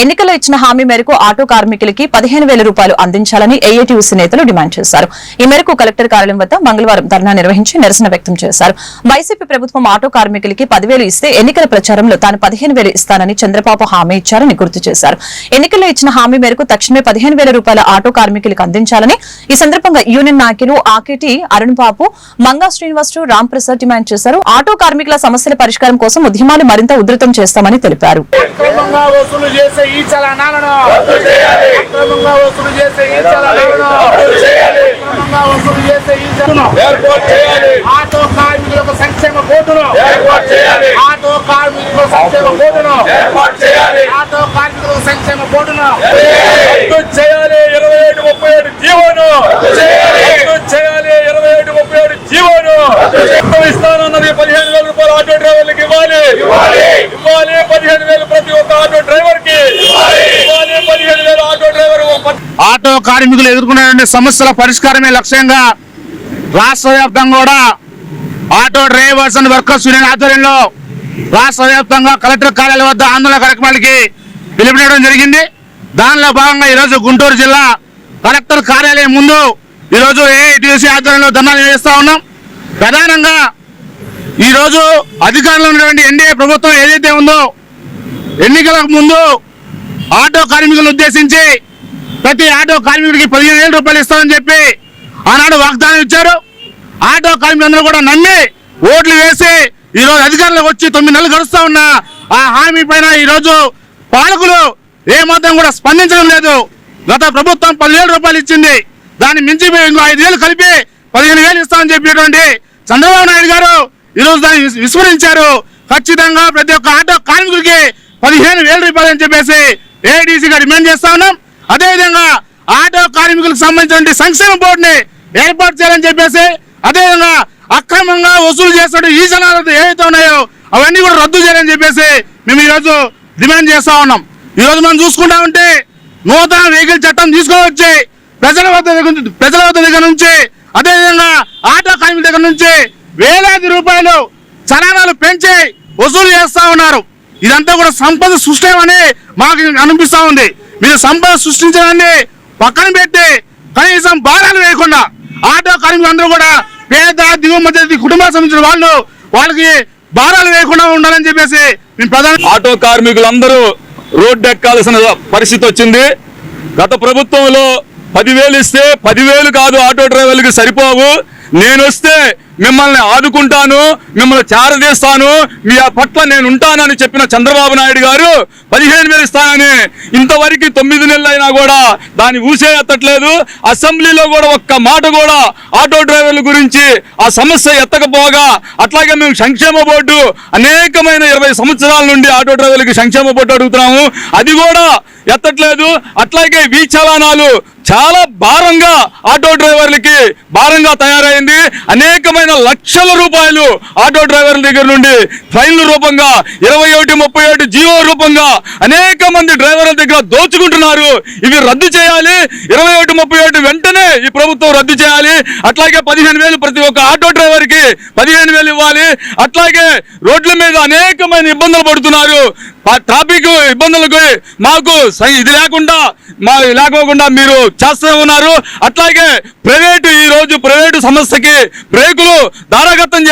ఎన్నికల్లో ఇచ్చిన హామీ మేరకు ఆటో కార్మికులకి పదిహేను వేల రూపాయలు అందించాలని ఏఐటీయూసీ నేతలు డిమాండ్ చేశారు. ఈ మేరకు కలెక్టర్ కార్యాలయం వద్ద మంగళవారం ధర్నా నిర్వహించి నిరసన వ్యక్తం చేశారు. వైసీపీ ప్రభుత్వం ఆటో కార్మికులకి పదివేలు ఇస్తే ఎన్నికల ప్రచారంలో తాను పదిహేను వేలు ఇస్తానని చంద్రబాబు హామీ ఇచ్చారని గుర్తు చేశారు. ఎన్నికల్లో ఇచ్చిన హామీ మేరకు తక్షణమే పదిహేను వేల రూపాయల ఆటో కార్మికులకు అందించాలని ఈ సందర్భంగా యూనియన్ నాయకులు ఆకేటి అరుణ్ బాబు మంగా శ్రీనివాసరావు రామ్ ప్రసాద్ డిమాండ్ చేశారు. ఆటో కార్మికుల సమస్యల పరిష్కారం కోసం ఉద్యమాలు మరింత ఉధృతం చేస్తామని తెలిపారు. చేసే ఈ చలనాలను. అక్రమంగా వసూలు చేసే ఈ చలనాలను. అక్రమంగా వసూలు చేసే ఈ చేయాలి. ఆటో కార్మికులకు సంక్షేమ బోర్డును. చేయాలి. ఆటో కార్మికులకు సంక్షేమ బోర్డును. చేయాలి. ఆటో కార్మికులకు సంక్షేమ బోర్డును. చేయాలి. ఇరవై ఏడు ముప్పై ఏడు జీవోను. రద్దు చేయాలి ఇరవై ఏడు ముప్పై ఏడు జీవోను ఎంత ఇస్తానన్నది పదిహేను వేల రూపాయలు ఆటో డ్రైవర్లకు ఇవ్వాలి ఇవ్వాలి పదిహేను వేలు ప్రతి ఒక్క ఆటో డ్రైవర్కి ఇవ్వాలి పదిహేను వేలు ఆటో డ్రైవర్ ఆటో కార్మికులు ఎదుర్కొనేటువంటి సమస్యల పరిష్కారమే లక్ష్యంగా రాష్ట్ర వ్యాప్తంగా కూడా auto drivers and workers union ఆధ్వర్యంలో రాష్ట్ర వ్యాప్తంగా కలెక్టర్ కార్యాలయం వద్ద ఆందోళన కార్యక్రమాలకి పిలుపునివ్వడం జరిగింది. దానిలో భాగంగా ఈరోజు గుంటూరు జిల్లా కలెక్టర్ కార్యాలయం ముందు ఈరోజు ఏఐటీసీ ఆధ్వర్యంలో ధర్నాలు నిర్వహిస్తూ ఉన్నాం. ప్రధానంగా ఈరోజు అధికారంలో ఉన్నటువంటి ఎన్డీఏ ప్రభుత్వం ఏదైతే ఉందో ఎన్నికలకు ముందు ఆటో కార్మికులను ఉద్దేశించి ప్రతి ఆటో కార్మికుడికి పదిహేను వేల రూపాయలు ఇస్తామని చెప్పి ఆనాడు వాగ్దానం ఇచ్చారు. ఆటో కార్మికులందరూ కూడా నమ్మి ఓట్లు వేసి ఈరోజు అధికారులకు వచ్చి తొమ్మిది నెలలు గడుస్తా ఉన్న ఆ హామీ పైన ఈరోజు పాలకులు ఏమాత్రం కూడా స్పందించడం లేదు. గత ప్రభుత్వం పదివేల రూపాయలు ఇచ్చింది. దాన్ని మించి ఇంకో ఐదు వేలు కలిపి పదిహేను వేలు ఇస్తామని చెప్పేటువంటి చంద్రబాబు నాయుడు గారు ఈరోజు దాన్ని విస్మరించారు. ఖచ్చితంగా ప్రతి ఒక్క ఆటో కార్మికుడికి పదిహేను వేల రూపాయలు అని చెప్పేసి ఏడీసీగా డిమాండ్ చేస్తా ఉన్నాం. అదేవిధంగా ఆటో కార్మికులకు సంబంధించిన సంక్షేమ బోర్డుని ఏర్పాటు చేయాలని చెప్పేసి అదేవిధంగా అక్రమంగా వసూలు చేస్తున్న ఈ జనాలు ఏవైతే ఉన్నాయో అవన్నీ కూడా రద్దు చేయాలని చెప్పేసి మేము ఈరోజు డిమాండ్ చేస్తా ఉన్నాం. ఈ రోజు మనం చూసుకుంటా ఉంటే నూతన వెహికల్ చట్టం తీసుకొని ప్రజల వద్ద దగ్గర ప్రజల వద్ద దగ్గర నుంచి అదేవిధంగా ఆటో కార్మికుల దగ్గర నుంచి వేలాది రూపాయలు చలానాలు పెంచి వసూలు చేస్తా ఉన్నారు. ఇదంతా కూడా సంపద సృష్టిమని మాకు అనిపిస్తా ఉంది. మీరు సంపద సృష్టించడాన్ని పక్కన పెట్టి కనీసం భారాలు వేయకుండా ఆటో కార్మికులందరూ కూడా పేద దిగువ మధ్య కుటుంబాలకు సంబంధించిన వాళ్ళు వాళ్ళకి భారాలు వేయకుండా ఉండాలని చెప్పేసి మేము ప్రధాన ఆటో కార్మికులందరూ రోడ్డు ఎక్కాల్సిన పరిస్థితి వచ్చింది. గత ప్రభుత్వంలో పదివేలు ఇస్తే పదివేలు కాదు ఆటో డ్రైవర్లకు సరిపోవు. నేను వస్తే మిమ్మల్ని ఆదుకుంటాను మిమ్మల్ని చేరదీస్తాను మీ పట్ల నేను ఉంటానని చెప్పిన చంద్రబాబు నాయుడు గారు పదిహేను వేలు ఇస్తానని ఇంతవరకు తొమ్మిది నెలలు అయినా కూడా దాన్ని ఊసే ఎత్తట్లేదు అసెంబ్లీలో కూడా ఒక్క మాట కూడా ఆటో డ్రైవర్ల గురించి ఆ సమస్య ఎత్తకపోగా అట్లాగే మేము సంక్షేమ బోర్డు అనేకమైన ఇరవై సంవత్సరాల నుండి ఆటో డ్రైవర్లకి సంక్షేమ బోర్డు అడుగుతున్నాము. అది కూడా ఎత్తట్లేదు. అట్లాగే వీ చలానాలు చాలా భారంగా ఆటో డ్రైవర్లకి భారంగా తయారైంది. అనేకమైన లక్షల రూపాయలు ఆటో డ్రైవర్ల దగ్గర నుండి ఫైన్ల రూపంగా ఇరవై ఒకటి ముప్పై ఒకటి జీవో రూపంగా అనేక మంది డ్రైవర్ల దగ్గర దోచుకుంటున్నారు. ఇవి రద్దు చేయాలి. ఇరవై ఒకటి ముప్పై ఒకటి వెంటనే ఈ ప్రభుత్వం రద్దు చేయాలి. అట్లాగే పదిహేను వేలు ప్రతి ఒక్క ఆటో డ్రైవర్కి పదిహేను వేలు ఇవ్వాలి. అట్లాగే రోడ్ల మీద అనేకమైన ఇబ్బందులు పడుతున్నారు. ట్రాఫిక్ ఇబ్బందులకు మాకు సై- ఇది లేకుండా మా లేకోకుండా మీరు చేస్తూ ఉన్నారు. అట్లాగే ప్రైవేటు ఈ రోజు ప్రైవేటు సంస్థకి బ్రేకులు దారాగతం చేసి